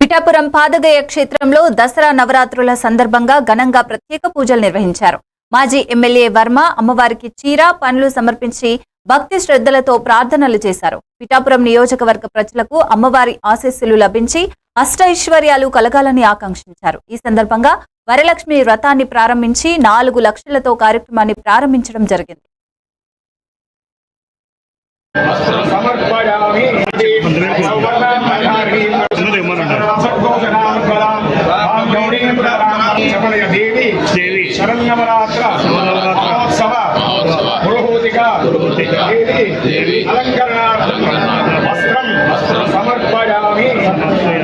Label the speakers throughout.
Speaker 1: పిఠాపురం పాదగయ క్షేత్రంలో దసరా నవరాత్రుల సందర్భంగా ఘనంగా ప్రత్యేక పూజలు నిర్వహించారు. మాజీ ఎమ్మెల్యే వర్మ అమ్మవారికి చీర పనులు సమర్పించి భక్తి శ్రద్ధలతో ప్రార్థనలు చేశారు. పిఠాపురం నియోజకవర్గ ప్రజలకు అమ్మవారి ఆశీస్సులు లభించి అష్టైశ్వర్యాలు కలగాలని ఆకాంక్షించారు. ఈ సందర్భంగా వరలక్ష్మి వ్రతాన్ని ప్రారంభించి నాలుగు లక్షలతో కార్యక్రమాన్ని ప్రారంభించడం జరిగింది.
Speaker 2: సమర్పయామి. దేవి
Speaker 3: శరన్నవరాత్ర
Speaker 2: మహోత్సవ. పురోహూతిక దేవి.
Speaker 3: దేవి.
Speaker 2: అలంకరణ. వస్త్రం. సమర్పయామి.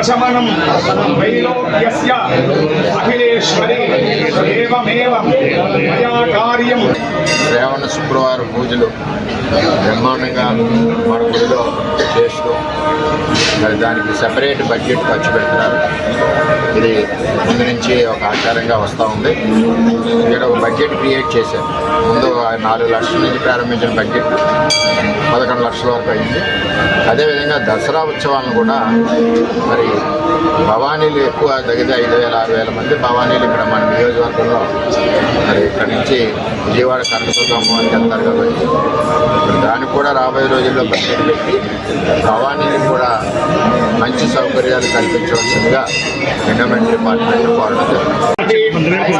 Speaker 2: ప్రశమనం వైలోక్యస్య అఖిలేశ్వరి మయా కార్యం
Speaker 4: శ్రావణ శుక్రవారం పూజలు బ్రహ్మాండంగా మన గుడిలో చేస్తూ మరి దానికి సెపరేట్ బడ్జెట్ ఖర్చు పెడుతున్నారు. ఇది ముందు నుంచి ఒక ఆచారంగా వస్తూ ఉంది. ఇక్కడ ఒక బడ్జెట్ క్రియేట్ చేశారు. ముందు నాలుగు లక్షల నుంచి ప్రారంభించిన బడ్జెట్ పదకొండు లక్షల వరకు అయింది. అదేవిధంగా దసరా ఉత్సవాలను కూడా మరి భవానీలు ఎక్కువ తగితే ఐదు వేల ఆరు వేల మంది భవానీలు ఇక్కడ మన నియోజకవర్గంలో మరి ఇక్కడ నుంచి విజయవాడ కనకదుర్గ అని వెళ్తారు కాబట్టి దానికి కూడా రాబోయే రోజుల్లో బడ్జెట్ పెట్టి భవానీలు కూడా మంచి సౌకర్యాలు కల్పించవలసిందిగా ఎండమెంట్ డిపార్ట్మెంట్ కోరడం జరుగుతుంది